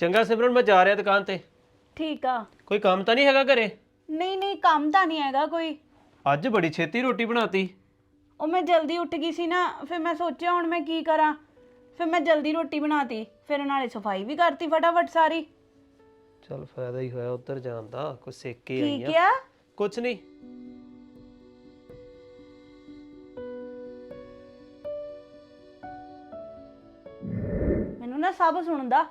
ਚੰਗਾ ਸਿਮਰਨ ਮੈਂ ਜਾ ਰਿਹਾ ਦੁਕਾਨ ਤੇ। ਠੀਕ ਆ। ਕੋਈ ਕੰਮ ਤਾਂ ਨਹੀਂ ਹੈਗਾ ਘਰੇ? ਨਹੀਂ ਨਹੀਂ ਕੰਮ ਤਾਂ ਨਹੀਂ ਹੈਗਾ ਕੋਈ। ਅੱਜ ਬੜੀ ਛੇਤੀ ਰੋਟੀ ਬਣਾਤੀ। ਉਹ ਮੈਂ ਜਲਦੀ ਉੱਠ ਗਈ ਸੀ ਨਾ ਫਿਰ ਮੈਂ ਸੋਚਿਆ ਹੁਣ ਮੈਂ ਕੀ ਕਰਾਂ। ਫਿਰ ਮੈਂ ਜਲਦੀ ਰੋਟੀ ਬਣਾਤੀ ਫਿਰ ਨਾਲੇ ਸਫ਼ਾਈ ਵੀ ਕਰਤੀ ਫਟਾਫਟ ਸਾਰੀ। ਚਲ ਫਾਇਦਾ ਹੀ ਹੋਇਆ ਉੱਧਰ ਜਾਣ ਦਾ ਕੁਛ ਸਿੱਖ ਕੇ ਕੀ ਕਿਹਾ ਕੁਛ ਨਹੀਂ। ਮੈਨੂੰ ਨਾ ਸਭ ਸੁਣਦਾ।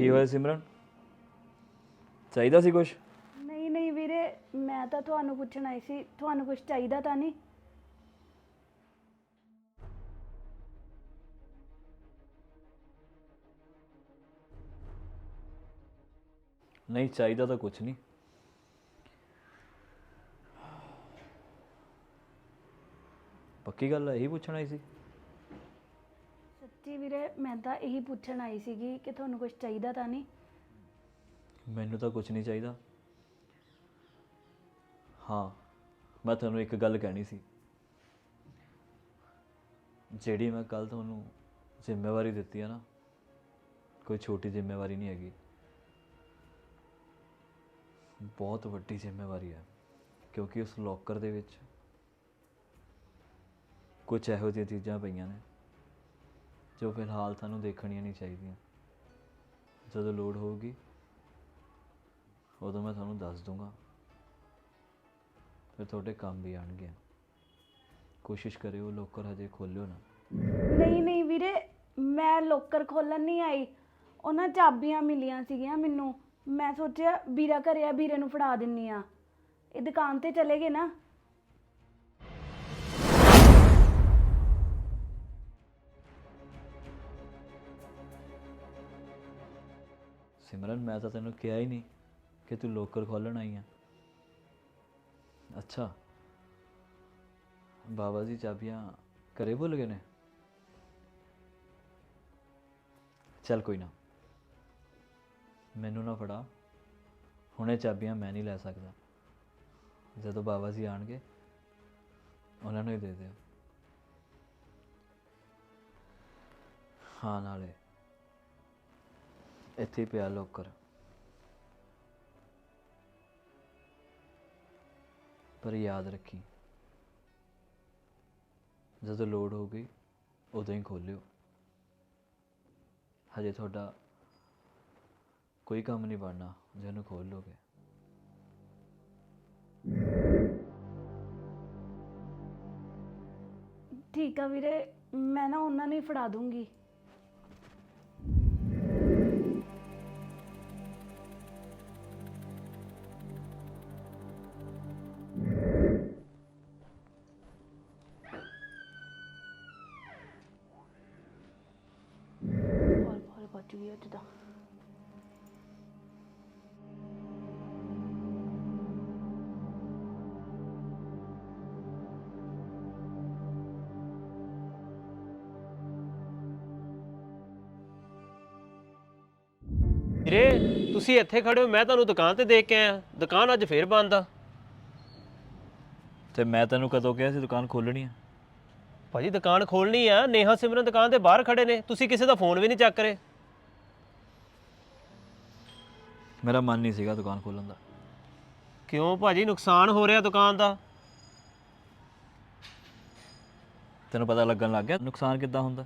ਕੀ ਹੋਇਆ ਸਿਮਰਨ? ਚਾਹੀਦਾ ਸੀ ਕੁਛ? ਨਹੀਂ ਨਹੀਂ ਵੀਰੇ ਮੈਂ ਤਾਂ ਤੁਹਾਨੂੰ ਪੁੱਛਣ ਆਈ ਸੀ ਤੁਹਾਨੂੰ ਕੁਝ ਚਾਹੀਦਾ ਤਾਂ ਨਹੀਂ? ਨਹੀਂ ਚਾਹੀਦਾ ਤਾਂ ਕੁਛ ਨਹੀਂ। ਪੱਕੀ ਗੱਲ ਹੈ ਇਹੀ ਪੁੱਛਣਾ ਸੀ। ਮੈਂ ਤਾਂ ਇਹੀ ਪੁੱਛਣ ਆਈ ਸੀਗੀ ਕਿ ਤੁਹਾਨੂੰ ਕੁਝ ਚਾਹੀਦਾ ਤਾਂ ਨਹੀਂ? ਮੈਨੂੰ ਤਾਂ ਕੁਛ ਨਹੀਂ ਚਾਹੀਦਾ। ਹਾਂ, ਮੈਂ ਤੁਹਾਨੂੰ ਇੱਕ ਗੱਲ ਕਹਿਣੀ ਸੀ। ਜਿਹੜੀ ਮੈਂ ਕੱਲ ਤੁਹਾਨੂੰ ਜ਼ਿੰਮੇਵਾਰੀ ਦਿੱਤੀ ਹੈ ਨਾ, ਕੋਈ ਛੋਟੀ ਜ਼ਿੰਮੇਵਾਰੀ ਨਹੀਂ ਹੈਗੀ। ਬਹੁਤ ਵੱਡੀ ਜ਼ਿੰਮੇਵਾਰੀ ਹੈ, ਕਿਉਂਕਿ ਉਸ ਲੋਕਰ ਦੇ ਵਿੱਚ ਕੁਝ ਇਹੋ ਜਿਹੀਆਂ ਚੀਜ਼ਾਂ ਪਈਆਂ ਨੇ। ਜੋ ਫਿਲਹਾਲ ਤੁਹਾਨੂੰ ਦੇਖਣੀਆਂ ਨਹੀਂ ਚਾਹੀਦੀਆਂ। ਜਦੋਂ ਲੋੜ ਹੋਊਗੀ, ਉਦੋਂ ਮੈਂ ਤੁਹਾਨੂੰ ਦੱਸ ਦੂੰਗਾ। ਫਿਰ ਤੁਹਾਡੇ ਕੰਮ ਵੀ ਆਣਗੇ। ਕੋਸ਼ਿਸ਼ ਕਰਿਓ ਲੋਕਰ ਹਜੇ ਖੋਲਿਓ ਨਾ। ਨਹੀਂ ਨਹੀਂ ਵੀਰੇ, ਮੈਂ ਲੋਕਰ ਖੋਲਣ ਨਹੀਂ ਆਈ। ਉਹਨਾਂ ਚਾਬੀਆਂ ਮਿਲੀਆਂ ਸੀਗੀਆਂ ਮੈਨੂੰ। ਮੈਂ ਸੋਚਿਆ ਵੀਰਾ ਘਰੇ ਆ, ਵੀਰੇ ਨੂੰ ਫੜਾ ਦਿੰਨੀ ਆ। ਇਹ ਦੁਕਾਨ ਤੇ ਚਲੇ ਗਏ ਨਾ। ਸਿਮਰਨ, ਮੈਂ ਤਾਂ ਤੈਨੂੰ ਕਿਹਾ ਹੀ ਨਹੀਂ ਕਿ ਤੂੰ ਲੋਕਰ ਖੋਲਣ ਆਈ ਆ। ਅੱਛਾ। ਬਾਬਾ ਜੀ ਚਾਬੀਆਂ ਘਰੇ ਭੁੱਲ ਗਏ ਨੇ? ਚੱਲ ਕੋਈ ਨਾ। ਮੈਨੂੰ ਨਾ ਫੜਾ। ਹੁਣੇ ਚਾਬੀਆਂ ਮੈਂ ਨਹੀਂ ਲੈ ਸਕਦਾ। ਜਦੋਂ ਬਾਬਾ ਜੀ ਆਣਗੇ, ਉਹਨਾਂ ਨੂੰ ਹੀ ਦੇ ਦਿਓ। ਹਾਂ, ਨਾਲੇ। ਇੱਥੇ ਪਿਆ ਲੋਕਰ। ਪਰ ਯਾਦ ਰੱਖੀ, ਜਦੋਂ ਲੋੜ ਹੋ ਗਈ, ਉਦੋਂ ਹੀ ਖੋਲਿਓ। ਹਜੇ ਤੁਹਾਡਾ ਕੋਈ ਕੰਮ ਨਹੀਂ ਬਣਨਾ ਜਿਹਨੂੰ ਖੋਲ ਲੋਗੇ। ਠੀਕ ਆ ਵੀਰੇ, ਮੈਂ ਨਾ ਉਹਨਾਂ ਨੂੰ ਹੀ ਫੜਾ ਦੂੰਗੀ। ਵੀਰੇ ਤੁਸੀਂ ਇੱਥੇ ਖੜੇ ਹੋ ਮੈਂ ਤੁਹਾਨੂੰ ਦੁਕਾਨ ਤੇ ਦੇਖ ਕੇ ਆਇਆ। ਦੁਕਾਨ ਅੱਜ ਫੇਰ ਬੰਦ ਆ। ਤੇ ਮੈਂ ਤੈਨੂੰ ਕਦੋਂ ਕਿਹਾ ਸੀ ਦੁਕਾਨ ਖੋਲਣੀ ਆ? ਭਾਜੀ ਦੁਕਾਨ ਖੋਲਣੀ ਆ। ਨੇਹਾ ਸਿਮਰਨ ਦੁਕਾਨ ਦੇ ਬਾਹਰ ਖੜੇ ਨੇ। ਤੁਸੀਂ ਕਿਸੇ ਦਾ ਫੋਨ ਵੀ ਨਹੀਂ ਚੱਕ ਰਹੇ। ਮੇਰਾ ਮਨ ਨਹੀਂ ਸੀਗਾ ਦੁਕਾਨ ਖੋਲਣ ਦਾ। ਕਿਉਂ ਭਾਜੀ? ਨੁਕਸਾਨ ਹੋ ਰਿਹਾ ਦੁਕਾਨ ਦਾ। ਤੈਨੂੰ ਪਤਾ ਲੱਗਣ ਲੱਗ ਗਿਆ ਨੁਕਸਾਨ ਕਿੱਦਾਂ ਹੁੰਦਾ?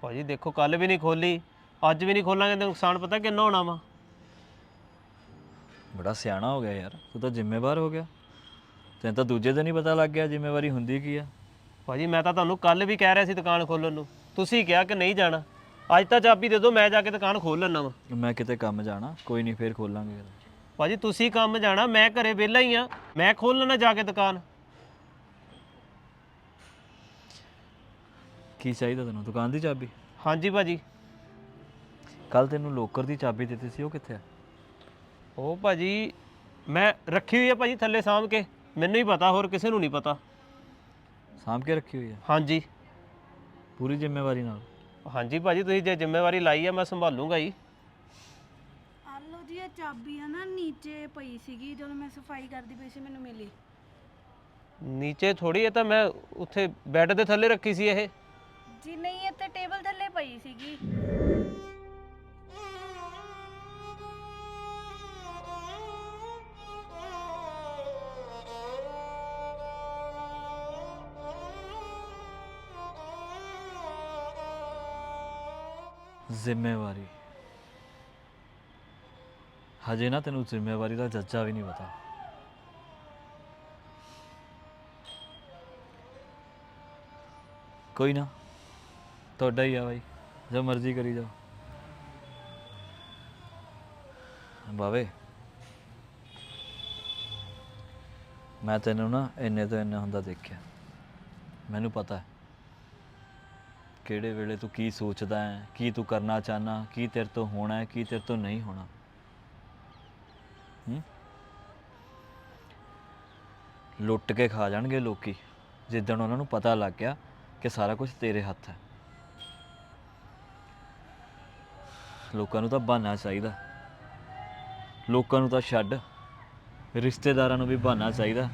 ਭਾਜੀ ਦੇਖੋ ਕੱਲ ਵੀ ਨਹੀਂ ਖੋਲੀ ਅੱਜ ਵੀ ਨਹੀਂ ਖੋਲਾਂਗੇ ਤਾਂ ਨੁਕਸਾਨ ਪਤਾ ਕਿੰਨਾ ਹੋਣਾ ਵਾ? ਬੜਾ ਸਿਆਣਾ ਹੋ ਗਿਆ ਯਾਰ ਤੂੰ ਤਾਂ ਜ਼ਿੰਮੇਵਾਰ ਹੋ ਗਿਆ। ਤੈਨੂੰ ਤਾਂ ਦੂਜੇ ਦਿਨ ਹੀ ਪਤਾ ਲੱਗ ਗਿਆ ਜ਼ਿੰਮੇਵਾਰੀ ਹੁੰਦੀ ਕੀ ਆ। ਭਾਜੀ ਮੈਂ ਤਾਂ ਤੁਹਾਨੂੰ ਕੱਲ ਵੀ ਕਹਿ ਰਿਹਾ ਸੀ ਦੁਕਾਨ ਖੋਲਣ ਨੂੰ। ਤੁਸੀਂ ਕਿਹਾ ਕਿ ਨਹੀਂ ਜਾਣਾ। ਅੱਜ ਤਾਂ ਚਾਬੀ ਦੇ ਦਿਓ ਮੈਂ ਜਾ ਕੇ ਦੁਕਾਨ ਖੋਲ ਲੈਣਾ ਵਾ। ਮੈਂ ਕਿਤੇ ਕੰਮ ਜਾਣਾ ਕੋਈ ਨਹੀਂ ਫੇਰ ਖੋਲਾਂਗੇ ਭਾਜੀ ਤੁਸੀਂ ਕੰਮ ਜਾਣਾ ਮੈਂ ਘਰੇ ਵਿਹਲਾ ਹੀ ਆ। ਮੈਂ ਖੋਲ ਲੈਣਾ ਜਾ ਕੇ ਦੁਕਾਨ। ਕੀ ਚਾਹੀਦਾ ਤੈਨੂੰ ਦੁਕਾਨ ਦੀ ਚਾਬੀ? ਹਾਂਜੀ ਭਾਜੀ। ਕੱਲ ਤੈਨੂੰ ਲੋਕਰ ਦੀ ਚਾਬੀ ਦਿੱਤੀ ਸੀ ਉਹ ਕਿੱਥੇ ਆ? ਉਹ ਭਾਜੀ ਮੈਂ ਰੱਖੀ ਹੋਈ ਹੈ ਭਾਜੀ ਥੱਲੇ ਸਾਂਭ ਕੇ। ਮੈਨੂੰ ਹੀ ਪਤਾ ਹੋਰ ਕਿਸੇ ਨੂੰ ਨਹੀਂ ਪਤਾ। ਸਾਂਭ ਕੇ ਰੱਖੀ ਹੋਈ ਆ? ਹਾਂਜੀ। ਪੂਰੀ ਜ਼ਿੰਮੇਵਾਰੀ ਨਾਲ? ਹਾਂਜੀ ਭਾਜੀ ਤੁਸੀਂ ਜੇ ਜ਼ਿੰਮੇਵਾਰੀ ਲਾਈ ਹੈ ਮੈਂ ਸੰਭਾਲੂਗਾ ਜੀ। ਆ ਲਓ ਜੀ ਇਹ ਚਾਬੀ ਹੈ ਨਾ ਨੀਚੇ ਪਈ ਸੀਗੀ ਜਦੋਂ ਮੈਂ ਸਫ਼ਾਈ ਕਰਦੀ ਪਈ ਸੀ ਮੈਨੂੰ ਮਿਲੀ। ਨੀਚੇ ਥੋੜੀ ਹੈ ਤਾਂ ਮੈਂ ਉੱਥੇ ਬੈੱਡ ਦੇ ਥੱਲੇ ਰੱਖੀ ਸੀ ਇਹ। ਜੀ ਨਹੀਂ ਇਹ ਤੇ ਟੇਬਲ ਥੱਲੇ ਪਈ ਸੀਗੀ। ਜ਼ਿੰਮੇਵਾਰੀ। ਹਜੇ ਨਾ ਤੈਨੂੰ ਜ਼ਿੰਮੇਵਾਰੀ ਦਾ ਜੱਜਾ ਵੀ ਨਹੀਂ ਪਤਾ। ਕੋਈ ਨਾ, ਤੁਹਾਡਾ ਹੀ ਆ ਬਾਈ, ਜੋ ਮਰਜ਼ੀ ਕਰੀ ਜਾਓ। ਬਾਵੇ, ਮੈਂ ਤੈਨੂੰ ਨਾ ਇੰਨੇ ਤੋਂ ਇੰਨਾ ਹੁੰਦਾ ਦੇਖਿਆ। ਮੈਨੂੰ ਪਤਾ ਹੈ। ਕਿਹੜੇ ਵੇਲੇ ਤੂੰ ਕੀ ਸੋਚਦਾ ਹੈ, ਕੀ ਤੂੰ ਕਰਨਾ ਚਾਹਨਾ ਕੀ ਤੇਰੇ ਤੋਂ ਹੋਣਾ ਹੈ, ਕੀ ਤੇਰੇ ਤੋਂ ਨਹੀਂ ਹੋਣਾ? ਹੂੰ? ਲੁੱਟ ਕੇ ਖਾ ਜਾਣਗੇ ਲੋਕੀ। ਜਿੱਦਣ ਉਹਨਾਂ ਨੂੰ ਪਤਾ ਲੱਗ ਗਿਆ ਕਿ ਸਾਰਾ ਕੁਝ ਤੇਰੇ ਹੱਥ ਹੈ। ਲੋਕਾਂ ਨੂੰ ਤਾਂ ਬਹਾਨਾ ਚਾਹੀਦਾ। ਲੋਕਾਂ ਨੂੰ ਤਾਂ ਛੱਡ। ਰਿਸ਼ਤੇਦਾਰਾਂ ਨੂੰ ਵੀ ਬਹਾਨਾ ਚਾਹੀਦਾ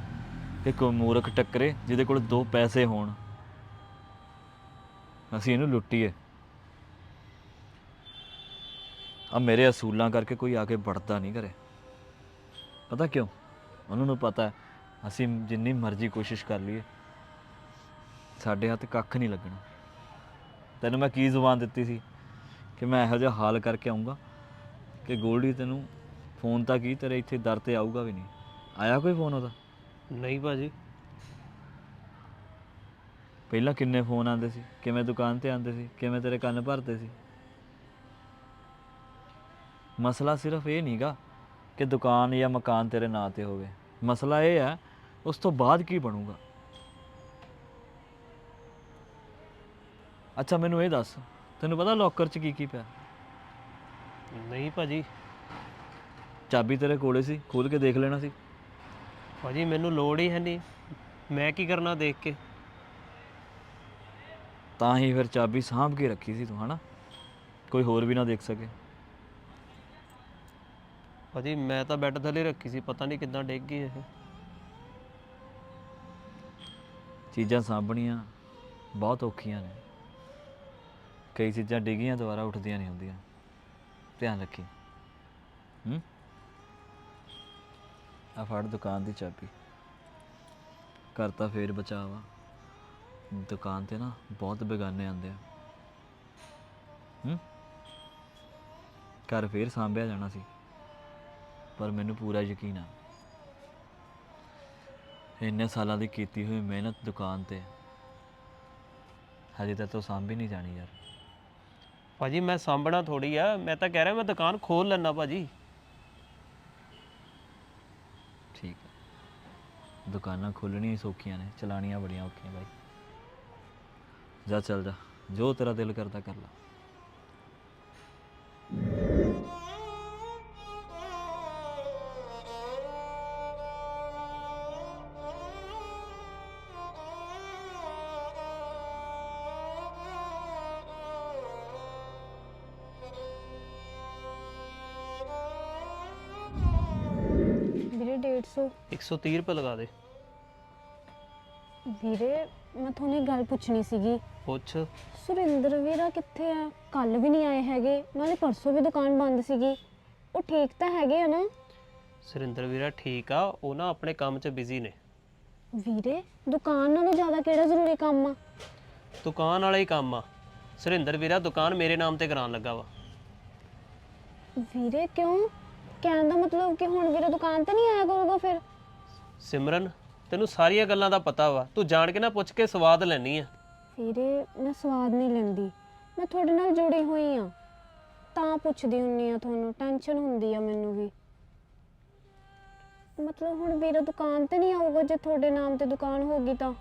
ਕਿ ਕੋਈ ਮੂਰਖ ਟੱਕਰੇ ਜਿਹਦੇ ਕੋਲ ਦੋ ਪੈਸੇ ਹੋਣ। ਅਸੀਂ ਇਹਨੂੰ ਲੁੱਟੀਏ। ਆ ਮੇਰੇ ਅਸੂਲਾਂ ਕਰਕੇ ਕੋਈ ਆ ਕੇ ਵੜਦਾ ਨਹੀਂ ਘਰੇ। ਪਤਾ ਕਿਉਂ? ਉਹਨਾਂ ਨੂੰ ਪਤਾ ਹੈ, ਅਸੀਂ ਜਿੰਨੀ ਮਰਜ਼ੀ ਕੋਸ਼ਿਸ਼ ਕਰ ਲਈਏ। ਸਾਡੇ ਹੱਥ ਕੱਖ ਨਹੀਂ ਲੱਗਣਾ। ਤੈਨੂੰ ਮੈਂ ਕੀ ਜ਼ੁਬਾਨ ਦਿੱਤੀ ਸੀ ਕਿ ਮੈਂ ਇਹੋ ਜਿਹਾ ਹਾਲ ਕਰਕੇ ਆਉਂਗਾ ਕਿ ਗੋਲਡੀ ਤੈਨੂੰ ਫੋਨ ਤਾਂ ਕੀ, ਤੇਰੇ ਇੱਥੇ ਦਰ ਤੇ ਆਊਗਾ ਵੀ ਨਹੀਂ। ਆਇਆ ਕੋਈ ਫੋਨ ਉਹਦਾ? ਨਹੀਂ ਭਾਜੀ। ਪਹਿਲਾਂ ਕਿੰਨੇ ਫੋਨ ਆਉਂਦੇ ਸੀ? ਕਿਵੇਂ ਦੁਕਾਨ ਤੇ ਆਉਂਦੇ ਸੀ? ਕਿਵੇਂ ਤੇਰੇ ਕੰਨ ਭਰਦੇ ਸੀ? ਮਸਲਾ ਸਿਰਫ ਇਹ ਨਹੀਂਗਾ ਕਿ ਦੁਕਾਨ ਜਾਂ ਮਕਾਨ ਤੇਰੇ ਨਾਂ ਤੇ ਹੋਵੇ। ਮਸਲਾ ਇਹ ਹੈ ਉਸ ਤੋਂ ਬਾਅਦ ਕੀ ਬਣੂਗਾ? ਅੱਛਾ ਮੈਨੂੰ ਇਹ ਦੱਸ ਤੈਨੂੰ ਪਤਾ ਲੋਕਰ 'ਚ ਕੀ ਕੀ ਪਿਆ? ਨਹੀਂ ਭਾਜੀ। ਚਾਬੀ ਤੇਰੇ ਕੋਲੇ ਸੀ ਖੋਲ ਕੇ ਦੇਖ ਲੈਣਾ ਸੀ। ਭਾਜੀ ਮੈਨੂੰ ਲੋੜ ਹੀ ਹੈ ਨਹੀਂ ਮੈਂ ਕੀ ਕਰਨਾ ਦੇਖ ਕੇ? ਤਾਂ ਹੀ ਫਿਰ ਚਾਬੀ ਸਾਂਭ ਕੇ ਰੱਖੀ ਸੀ ਤੂੰ ਹਨਾ? ਕੋਈ ਹੋਰ ਵੀ ਨਾ ਦੇਖ ਸਕੇ। ਭਾਜੀ ਮੈਂ ਤਾਂ ਬੈੱਡ ਥੱਲੇ ਰੱਖੀ ਸੀ ਪਤਾ ਨਹੀਂ ਕਿੱਦਾਂ ਡਿੱਗ ਗਈ ਇਹ। ਚੀਜ਼ਾਂ ਸਾਂਭਣੀਆਂ ਬਹੁਤ ਔਖੀਆਂ ਨੇ। ਕਈ ਚੀਜ਼ਾਂ ਡਿੱਗੀਆਂ ਦੁਬਾਰਾ ਉੱਠਦੀਆਂ ਨਹੀਂ ਹੁੰਦੀਆਂ। ਧਿਆਨ ਰੱਖੀ। ਹੂੰ? ਆ ਫੜ ਦੁਕਾਨ ਦੀ ਚਾਬੀ। ਕਰਤਾ ਫੇਰ ਬਚਾਵਾ ਦੁਕਾਨ ਤੇ ਨਾ ਬਹੁਤ ਬੇਗਾਨੇ ਆਉਂਦੇ ਆ। ਹੂੰ? ਘਰ ਫੇਰ ਸਾਂਭਿਆ ਜਾਣਾ ਸੀ ਪਰ ਮੈਨੂੰ ਪੂਰਾ ਯਕੀਨ ਆ। ਇੰਨੇ ਸਾਲਾਂ ਦੀ ਕੀਤੀ ਹੋਈ ਮਿਹਨਤ ਦੁਕਾਨ ਤੇ ਹਜੇ ਤੱਕ ਤੋਂ ਸਾਂਭੀ ਨਹੀਂ ਜਾਣੀ ਯਾਰ। ਭਾਜੀ ਮੈਂ ਸਾਂਭਣਾ ਥੋੜੀ ਆ ਮੈਂ ਤਾਂ ਕਹਿ ਰਿਹਾ ਮੈਂ ਦੁਕਾਨ ਖੋਲ ਲੈਣਾ ਭਾਜੀ। ਠੀਕ ਹੈ ਦੁਕਾਨਾਂ ਖੋਲਣੀਆਂ ਹੀ ਸੌਖੀਆਂ ਨੇ ਚਲਾਉਣੀਆਂ ਬੜੀਆਂ ਔਖੀਆਂ ਬਾਈ। ਜਾ ਚੱਲ ਜਾ। ਜੋ ਤੇਰਾ ਦਿਲ ਕਰਦਾ ਕਰ ਲੈ। ਵੀਰੇ 150 130 ਰੁਪਏ ਲਗਾ ਦੇ। ਵੀਰੇ ਮੈਂ ਤੁਹਾਨੂੰ ਇੱਕ ਗੱਲ ਪੁੱਛਣੀ ਸੀਗੀ। ਪੁੱਛ। ਸੁਰਿੰਦਰ ਵੀਰਾ ਕਿੱਥੇ ਆ? ਕੱਲ ਵੀ ਨਹੀਂ ਆਏ ਹੈਗੇ। ਨਾਲੇ ਪਰਸੋਂ ਵੀ ਦੁਕਾਨ ਬੰਦ ਸੀਗੀ। ਉਹ ਠੀਕ ਤਾਂ ਹੈਗੇ ਆ ਨਾ? ਸੁਰਿੰਦਰ ਵੀਰਾ ਠੀਕ ਆ। ਉਹ ਨਾ ਆਪਣੇ ਕੰਮ 'ਚ ਬਿਜ਼ੀ ਨੇ। ਵੀਰੇ ਦੁਕਾਨ ਨਾਲੋਂ ਜ਼ਿਆਦਾ ਕਿਹੜਾ ਜ਼ਰੂਰੀ ਕੰਮ ਆ? ਦੁਕਾਨ ਵਾਲਾ ਹੀ ਕੰਮ ਆ। ਸੁਰਿੰਦਰ ਵੀਰਾ ਦੁਕਾਨ ਮੇਰੇ ਨਾਮ ਤੇ ਕਰਾਉਣ ਲੱਗਾ ਵਾ। ਵੀਰੇ ਕਿਉਂ? ਕਹਿਣ ਦਾ ਮਤਲਬ ਕਿ ਹੁਣ ਵੀਰੇ ਦੁਕਾਨ ਤੇ ਨਹੀਂ ਆਇਆ ਕਰੂਗਾ ਫਿਰ? ਸਿਮਰਨ ਤੈਨੂੰ ਸਾਰੀਆਂ ਗੱਲਾਂ ਦਾ ਪਤਾ ਵਾ। ਤੂੰ ਜਾਣ ਕੇ ਨਾ ਪੁੱਛ ਕੇ ਸਵਾਦ ਲੈਣੀ ਆ। ਵੀਰੇ ਮੈਂ ਸਵਾਦ ਨਹੀਂ ਲੈਂਦੀ। ਮੈਂ ਤੁਹਾਡੇ ਨਾਲ ਜੁੜੀ ਹੋਈ ਆ। ਤਾਂ ਪੁੱਛਦੀ ਹੁੰਨੀ ਆ ਤੁਹਾਨੂੰ ਟੈਨਸ਼ਨ ਹੁੰਦੀ ਆ ਮੈਨੂੰ ਵੀ। ਮਤਲਬ ਹੁਣ ਵੀਰਾ ਦੁਕਾਨ ਤੇ ਨਹੀਂ ਆਊਗਾ ਜੇ ਤੁਹਾਡੇ ਨਾਮ ਤੇ ਦੁਕਾਨ ਹੋਗੀ ਤਾਂ।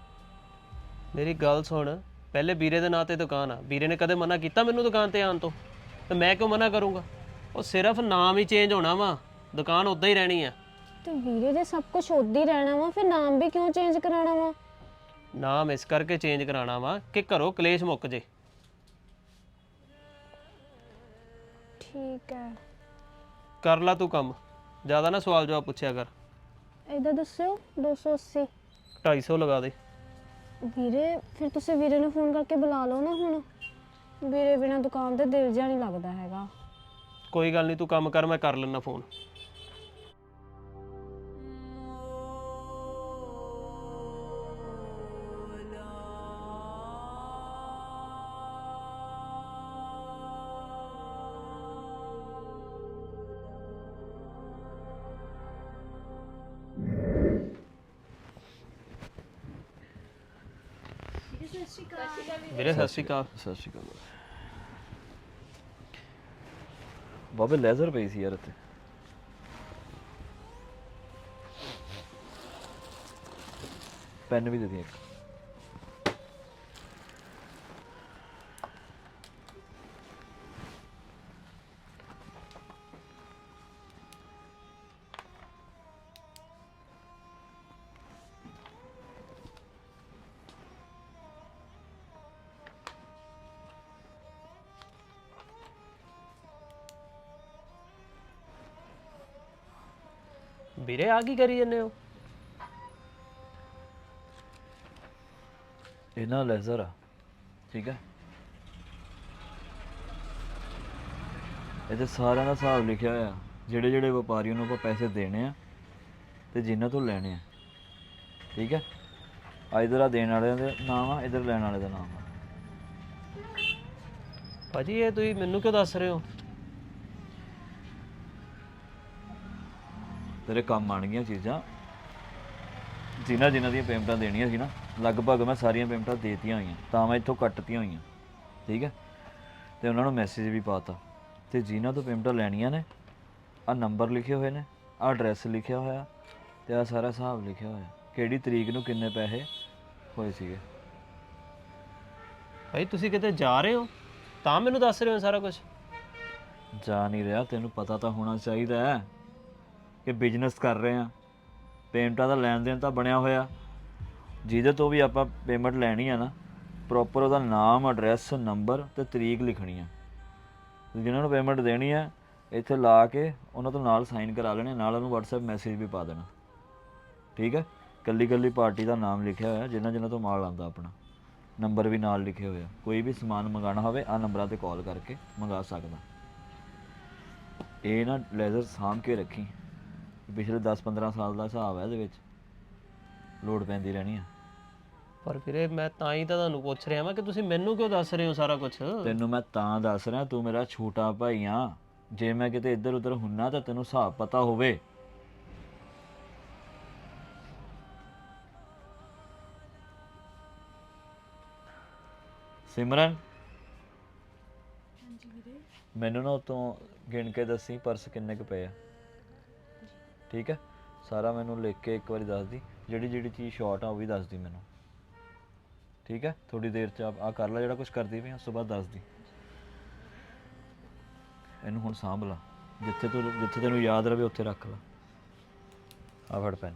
ਮੇਰੀ ਗੱਲ ਸੁਣ ਪਹਿਲੇ ਵੀਰੇ ਦੇ ਨਾਂ ਤੇ ਦੁਕਾਨ ਆ। ਵੀਰੇ ਨੇ ਕਦੇ ਮਨਾ ਕੀਤਾ ਮੈਨੂੰ ਦੁਕਾਨ ਤੇ ਆਉਣ ਤੋਂ? ਤੇ ਮੈਂ ਕਿਉਂ ਮਨਾ ਕਰੂੰਗਾ? ਉਹ ਸਿਰਫ ਨਾਮ ਹੀ ਚੇਂਜ ਹੋਣਾ ਵਾ। ਦੁਕਾਨ ਉਦਾਂ ਹੀ ਰਹਿਣੀ ਆ। ਤੇ ਵੀਰੇ ਦੇ ਸਭ ਕੁਝ ਉੱਦਾਂ ਹੀ ਰਹਿਣਾ ਵਾ ਫਿਰ ਨਾਮ ਵੀ ਕਿਉਂ ਚੇਂਜ ਕਰਾਉਣਾ ਵਾ? ਨਾਮ ਇਸ ਕਰਕੇ ਚੇਂਜ ਕਰਾਣਾ ਵਾ ਕਿ ਘਰੋਂ ਕਲੇਸ਼ ਮੁੱਕ ਜੇ। ਠੀਕ ਹੈ। ਕਰ ਲਾ ਤੂੰ ਕੰਮ। ਜ਼ਿਆਦਾ ਨਾ ਸਵਾਲ ਜਵਾਬ ਪੁੱਛਿਆ ਕਰ। ਇਹਦਾ ਦੱਸਿਓ 280 250 ਲਗਾ ਦੇ। ਵੀਰੇ ਫਿਰ ਤੁਸੀਂ ਵੀਰੇ ਨੂੰ ਫੋਨ ਕਰਕੇ ਬੁਲਾ ਲਓ ਨਾ ਹੁਣ। ਵੀਰੇ ਬਿਨਾ ਦੁਕਾਨ ਤੇ ਦਿਲ ਜਿਹਾ ਨਹੀਂ ਲੱਗਦਾ ਹੈਗਾ। ਕੋਈ ਗੱਲ ਨਹੀਂ ਤੂੰ ਕੰਮ ਕਰ ਮੈਂ ਕਰ ਲੈਣਾ ਫੋਨ ਵੀਰੇ, ਸਤਿ ਸ਼੍ਰੀ ਅਕਾਲ। ਸਤਿ ਸ਼੍ਰੀ ਅਕਾਲ। ਬਾਬੇ ਲੈਜ਼ਰ ਪਈ ਸੀ ਯਾਰ ਇੱਥੇ। ਪੈਨ ਵੀ ਦੇ ਦੇ ਇੱਕ। ਵੀਰੇ ਆ ਕੀ ਕਰੀ ਜੰਨੇ ਹੋ? ਇਹ ਨਾ ਲੈਜ਼ਰ ਆ ਠੀਕ ਹੈ? ਇਹਦੇ ਸਾਰਿਆਂ ਦਾ ਹਿਸਾਬ ਲਿਖਿਆ ਹੋਇਆ ਜਿਹੜੇ ਜਿਹੜੇ ਵਪਾਰੀਆਂ ਨੂੰ ਆਪਾਂ ਪੈਸੇ ਦੇਣੇ ਆ ਤੇ ਜਿਨ੍ਹਾਂ ਤੋਂ ਲੈਣੇ ਆ ਠੀਕ ਹੈ? ਆ ਇਧਰ ਆ ਦੇਣ ਵਾਲਿਆਂ ਦੇ ਨਾਮ ਆ ਇਧਰ ਲੈਣ ਵਾਲੇ ਦਾ ਨਾਮ ਆ। ਭਾਜੀ ਇਹ ਤੁਸੀਂ ਮੈਨੂੰ ਕਿਉਂ ਦੱਸ ਰਹੇ ਹੋ? ਤੇਰੇ ਕੰਮ ਆਣਗੀਆਂ ਚੀਜ਼ਾਂ। ਜਿਨ੍ਹਾਂ ਜਿਨ੍ਹਾਂ ਦੀਆਂ ਪੇਮੈਂਟਾਂ ਦੇਣੀਆਂ ਸੀ ਨਾ ਲਗਭਗ ਮੈਂ ਸਾਰੀਆਂ ਪੇਮੈਂਟਾਂ ਦੇਤੀਆਂ ਹੋਈਆਂ ਤਾਂ ਮੈਂ ਇੱਥੋਂ ਕੱਟਤੀਆਂ ਹੋਈਆਂ ਠੀਕ ਹੈ? ਤੇ ਉਹਨਾਂ ਨੂੰ ਮੈਸੇਜ ਵੀ ਪਾਤਾ। ਤੇ ਜਿਨ੍ਹਾਂ ਤੋਂ ਪੇਮੈਂਟਾਂ ਲੈਣੀਆਂ ਨੇ ਆ ਨੰਬਰ ਲਿਖੇ ਹੋਏ ਨੇ ਆ ਐਡਰੈਸ ਲਿਖਿਆ ਹੋਇਆ ਤੇ ਆ ਸਾਰਾ ਹਿਸਾਬ ਲਿਖਿਆ ਹੋਇਆ। ਕਿਹੜੀ ਤਰੀਕ ਨੂੰ ਕਿੰਨੇ ਪੈਸੇ ਹੋਏ ਸੀਗੇ? ਭਾਈ ਤੁਸੀਂ ਕਿਤੇ ਜਾ ਰਹੇ ਹੋ? ਤਾਂ ਮੈਨੂੰ ਦੱਸ ਰਹੇ ਹੋ ਸਾਰਾ ਕੁਝ ਜਾ ਨਹੀਂ ਰਿਹਾ ਤੈਨੂੰ ਪਤਾ ਤਾਂ ਹੋਣਾ ਚਾਹੀਦਾ ਹੈ। ਕਿ ਬਿਜ਼ਨਸ ਕਰ ਰਹੇ ਆ ਪੇਮੈਂਟਾਂ ਦਾ ਲੈਣ ਦੇਣ ਤਾਂ ਬਣਿਆ ਹੋਇਆ। ਜਿਹਦੇ ਤੋਂ ਵੀ ਆਪਾਂ ਪੇਮੈਂਟ ਲੈਣੀ ਆ ਨਾ ਪ੍ਰੋਪਰ ਉਹਦਾ ਨਾਮ ਐਡਰੈਸ ਨੰਬਰ ਤੇ ਤਰੀਕ ਲਿਖਣੀ ਆ। ਤੇ ਜਿਨ੍ਹਾਂ ਨੂੰ ਪੇਮੈਂਟ ਦੇਣੀ ਆ, ਇੱਥੇ ਲਾ ਕੇ ਉਹਨਾਂ ਤੋਂ ਨਾਲ ਸਾਈਨ ਕਰਾ ਲੈਣੇ, ਨਾਲ ਉਹਨੂੰ WhatsApp ਮੈਸੇਜ ਵੀ ਪਾ ਦੇਣਾ। ਠੀਕ ਹੈ ਕੱਲੀ ਕੱਲੀ ਪਾਰਟੀ ਦਾ ਨਾਮ ਲਿਖਿਆ ਹੋਇਆ ਜਿਨ੍ਹਾਂ ਜਿਨ੍ਹਾਂ ਤੋਂ ਮਾਲ ਆਂਦਾ ਆਪਣਾ। ਨੰਬਰ ਵੀ ਨਾਲ ਲਿਖੇ ਹੋਇਆ ਕੋਈ ਵੀ ਸਮਾਨ ਮੰਗਾਣਾ ਹੋਵੇ ਆ ਨੰਬਰਾਂ ਤੇ ਕਾਲ ਕਰਕੇ ਮੰਗਾ ਸਕਦਾ। ਇਹ ਨਾ ਲੈਜ਼ਰ ਸਾਂਭ ਕੇ ਰੱਖੀ। ਪਿਛਲੇ 10-15 ਸਾਲ ਦਾ ਹਿਸਾਬ ਹੈ ਇਹਦੇ ਵਿੱਚ। ਲੋਡ ਪੈਂਦੀ ਰਹਿਣੀ ਆ। ਪਰ ਵੀਰੇ ਮੈਂ ਤਾਂ ਹੀ ਤਾਂ ਤੁਹਾਨੂੰ ਪੁੱਛ ਰਿਹਾ ਵਾਂ ਕਿ ਤੁਸੀਂ ਮੈਨੂੰ ਕਿਉਂ ਦੱਸ ਰਹੇ ਹੋ ਸਾਰਾ ਕੁਝ ਤੈਨੂੰ ਮੈਂ ਤਾਂ ਦੱਸ ਰਿਹਾ ਤੂੰ ਮੇਰਾ ਛੋਟਾ ਭਾਈ ਆ। ਜੇ ਮੈਂ ਕਿਤੇ ਇੱਧਰ ਉੱਧਰ ਹੁੰਨਾ ਤਾਂ ਤੈਨੂੰ ਹਿਸਾਬ ਪਤਾ ਹੋਵੇ। ਸਿਮਰਨ? ਮੈਨੂੰ ਨਾ ਉਤੋਂ ਗਿਣ ਕੇ ਦੱਸੀ ਪਰਸ ਕਿੰਨੇ ਕੁ ਪਏ ਆ? ਠੀਕ ਹੈ? ਸਾਰਾ ਮੈਨੂੰ ਲਿਖ ਕੇ ਇੱਕ ਵਾਰੀ ਦੱਸ ਦੀ, ਜਿਹੜੀ ਜਿਹੜੀ ਚੀਜ਼ ਸ਼ਾਰਟ ਆ ਉਹ ਵੀ ਦੱਸ ਦੀ ਮੈਨੂੰ। ਠੀਕ ਹੈ? ਥੋੜੀ ਦੇਰ ਚ ਆ ਕਰ ਲੈ, ਜਿਹੜਾ ਕੁਝ ਕਰਦੀ ਪਈ ਉਸ ਤੋਂ ਬਾਅਦ ਦੱਸ ਦੀ। ਇਹਨੂੰ ਹੁਣ ਸਾਂਭ ਲਾ। ਜਿੱਥੇ ਤੂੰ ਜਿੱਥੇ ਤੈਨੂੰ ਯਾਦ ਰਵੇ, ਉੱਥੇ ਰੱਖ ਲਾ। ਆ ਫੜ ਪੈਨ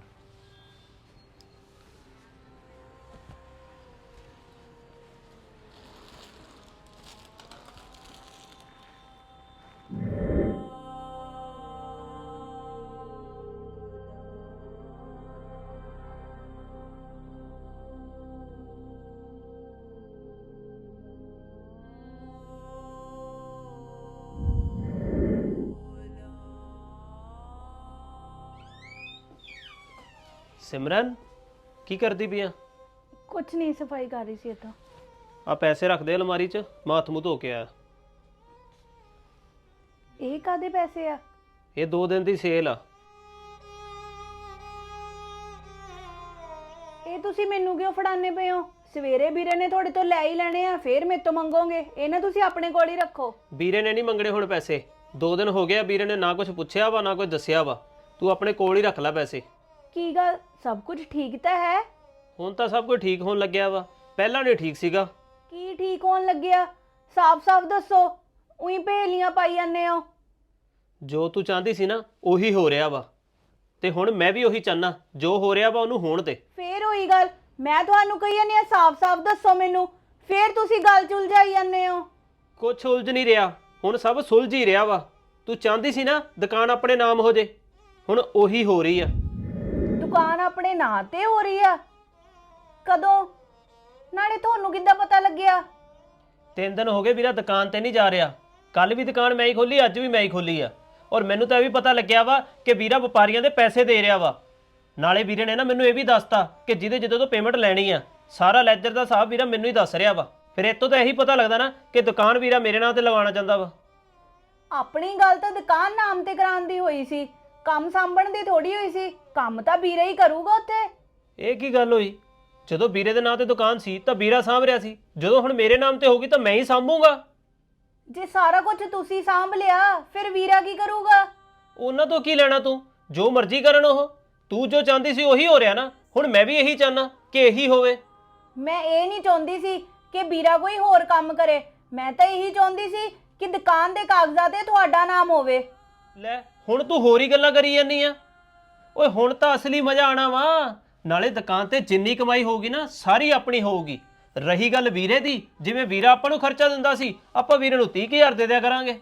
ਸਿਮਰਨ ਕੀ ਕਰਦੀ ਪਈ ਆ? ਕੁਝ ਨਹੀਂ ਸਫ਼ਾਈ ਕਰ ਰਹੀ ਸੀ ਇੱਥੋਂ। ਆ ਪੈਸੇ ਰੱਖ ਦੇ ਅਲਮਾਰੀ 'ਚ? ਮੈਂ ਹੱਥ ਮੂੰਹ ਧੋ ਕੇ ਆਇਆ। ਇਹ ਕਾਦੇ ਪੈਸੇ ਆ? ਇਹ 2 ਦਿਨ ਦੀ ਸੇਲ ਆ। ਤੁਸੀਂ ਮੈਨੂੰ ਕਿਉਂ ਫੜਾਣੇ ਪਏ ਹੋ? ਸਵੇਰੇ ਵੀਰੇ ਨੇ ਤੁਹਾਡੇ ਤੋਂ ਲੈ ਹੀ ਲੈਣੇ ਆ ਫੇਰ ਮੇਰੇ ਤੋਂ ਮੰਗੋਗੇ। ਇਹਨਾਂ ਤੁਸੀਂ ਆਪਣੇ ਕੋਲ ਹੀ ਰੱਖੋ। ਵੀਰੇ ਨੇ ਨਹੀਂ ਮੰਗਣੇ ਹੁਣ ਪੈਸੇ। ਦੋ ਦਿਨ ਹੋ ਗਏ ਆ ਵੀਰੇ ਨੇ ਨਾ ਕੁਝ ਪੁੱਛਿਆ ਵਾ ਨਾ ਕੁਝ ਦੱਸਿਆ ਵਾ। ਤੂੰ ਆਪਣੇ ਕੋਲ ਹੀ ਰੱਖ ਲੈ ਪੈਸੇ। ਕੀ ਗੱਲ? ਸਭ ਕੁਝ ਠੀਕ ਤਾਂ ਹੈ? ਹੁਣ ਤਾਂ ਸਭ ਕੁਝ ਠੀਕ ਹੋਣ ਲੱਗਿਆ ਵਾ। ਪਹਿਲਾਂ ਨਹੀਂ ਠੀਕ ਸੀਗਾ। ਕੀ ਠੀਕ ਹੋਣ ਲੱਗਿਆ? ਸਾਫ਼-ਸਾਫ਼ ਦੱਸੋ। ਉਹੀ ਭੇਲੀਆਂ ਪਾਈ ਜਾਂਦੇ ਹੋ। ਜੋ ਤੂੰ ਚਾਹੁੰਦੀ ਸੀ ਨਾ ਉਹੀ ਹੋ ਰਿਹਾ ਵਾ। ਤੇ ਹੁਣ ਮੈਂ ਵੀ ਉਹੀ ਚਾਹਨਾ। ਜੋ ਹੋ ਰਿਹਾ ਵਾ ਉਹਨੂੰ ਹੋਣ ਦੇ। ਫੇਰ ਹੋਈ ਗੱਲ। ਮੈਂ ਤੁਹਾਨੂੰ ਕਹੀ ਜਾਂਦੀ ਆ ਸਾਫ਼-ਸਾਫ਼ ਦੱਸੋ ਮੈਨੂੰ। ਫੇਰ ਤੁਸੀਂ ਗੱਲ ਚੁਲ ਜਾਈ ਜਾਂਦੇ ਹੋ। ਕੁਛ ਉਲਝ ਨਹੀਂ ਰਿਹਾ। ਹੁਣ ਸਭ ਸੁਲਝ ਹੀ ਰਿਹਾ ਵਾ। ਤੂੰ ਚਾਹੁੰਦੀ ਸੀ ਨਾ ਦੁਕਾਨ ਆਪਣੇ ਨਾਮ ਹੋ ਜੇ। ਹੁਣ ਉਹੀ ਹੋ ਰਹੀ ਆ। ਆਪਣੇ ਨਾਂ ਤੇ ਹੋ ਰਹੀ ਆ? ਕਦੋਂ? ਨਾਲੇ ਤੁਹਾਨੂੰ ਕਿੱਦਾਂ ਪਤਾ ਲੱਗਿਆ? ਤਿੰਨ ਦਿਨ ਹੋ ਗਏ ਵੀਰਾ ਦੁਕਾਨ ਤੇ ਨਹੀਂ ਜਾ ਰਿਹਾ। ਕੱਲ ਵੀ ਦੁਕਾਨ ਮੈਂ ਹੀ ਖੋਲੀ ਅੱਜ ਵੀ ਮੈਂ ਹੀ ਖੋਲੀ ਆ। ਔਰ ਮੈਨੂੰ ਤਾਂ ਇਹ ਵੀ ਪਤਾ ਲੱਗਿਆ ਵਾ ਕਿ ਵੀਰਾ ਵਪਾਰੀਆਂ ਦੇ ਪੈਸੇ ਦੇ ਰਿਹਾ ਵਾ। ਨਾਲੇ ਵੀਰੇ ਨੇ ਨਾ ਮੈਨੂੰ ਇਹ ਵੀ ਦੱਸਤਾ ਕਿ ਜਿਹਦੇ ਜਦੋਂ ਤੋਂ ਪੇਮੈਂਟ ਲੈਣੀ ਆ ਸਾਰਾ ਲੈਜਰ ਦਾ ਹਿਸਾਬ ਵੀਰਾ ਮੈਨੂੰ ਹੀ ਦੱਸ ਰਿਹਾ ਵਾ। ਫਿਰ ਇਤੋਂ ਤਾਂ ਇਹੀ ਪਤਾ ਲੱਗਦਾ ਨਾ ਕਿ ਦੁਕਾਨ ਵੀਰਾ ਮੇਰੇ ਨਾਂ ਤੇ ਲਵਾਉਣਾ ਚਾਹੁੰਦਾ ਵਾ। ਆਪਣੀ ਗੱਲ ਤਾਂ ਦੁਕਾਨ ਨਾਮ ਤੇ ਕਰਾਉਣ ਦੀ ਹੋਈ ਸੀ ਕੰਮ ਸਾਂਭਣ ਦੀ ਥੋੜੀ ਹੋਈ ਸੀ। ਕੰਮ ਤਾਂ ਵੀਰਾ ਹੀ ਕਰੂਗਾ ਉੱਥੇ। ਇਹ ਕੀ ਗੱਲ ਹੋਈ? ਜਦੋਂ ਵੀਰੇ ਦੇ ਨਾਂ ਤੇ ਦੁਕਾਨ ਸੀ ਤਾਂ ਵੀਰਾ ਸਾਂਭ ਰਿਹਾ ਸੀ। ਜਦੋਂ ਹੁਣ ਮੇਰੇ ਨਾਮ ਤੇ ਹੋਗੀ ਤਾਂ ਮੈਂ ਹੀ ਸਾਂਭੂਗਾ। ਜੇ ਸਾਰਾ ਕੁਝ ਤੁਸੀਂ ਸਾਂਭ ਲਿਆ ਫਿਰ ਵੀਰਾ ਕੀ ਕਰੂਗਾ? ਉਹਨਾਂ ਤੋਂ ਕੀ ਲੈਣਾ ਤੂੰ? ਜੋ ਮਰਜ਼ੀ ਕਰਨ ਉਹ। ਤੂੰ ਜੋ ਚਾਹੁੰਦੀ ਸੀ ਉਹੀ ਹੋ ਰਿਹਾ ਨਾ। ਹੁਣ ਮੈਂ ਵੀ ਇਹੀ ਚਾਹਨਾ ਕਿ ਇਹੀ ਹੋਵੇ। ਮੈਂ ਇਹ ਨਹੀਂ ਚਾਹੁੰਦੀ ਸੀ ਕਿ ਵੀਰਾ ਕੋਈ ਹੋਰ ਕੰਮ ਕਰੇ। ਮੈਂ ਤਾਂ ਇਹੀ ਚਾਹੁੰਦੀ ਸੀ ਕਿ ਦੁਕਾਨ ਦੇ ਕਾਗਜ਼ਾਂ ਤੇ ਤੁਹਾਡਾ ਨਾਮ ਹੋਵੇ। ਲੈ ਹੁਣ ਤੂੰ ਹੋਰ ਹੀ ਗੱਲਾਂ ਕਰੀ ਜਾਂਦੀ ਆ। ਓਏ ਹੁਣ ਤਾਂ ਅਸਲੀ ਮਜ਼ਾ ਆਣਾ ਵਾ। ਨਾਲੇ ਦੁਕਾਨ ਤੇ ਜਿੰਨੀ ਕਮਾਈ ਹੋਊਗੀ ਨਾ, ਸਾਰੀ ਆਪਣੀ ਹੋਊਗੀ। ਰਹੀ ਗੱਲ ਵੀਰੇ ਦੀ, ਜਿਵੇਂ ਵੀਰਾ ਆਪਾਂ ਨੂੰ ਖਰਚਾ ਦਿੰਦਾ ਸੀ, ਆਪਾਂ ਵੀਰੇ ਨੂੰ 30000 ਦੇ ਦਿਆ ਕਰਾਂਗੇ।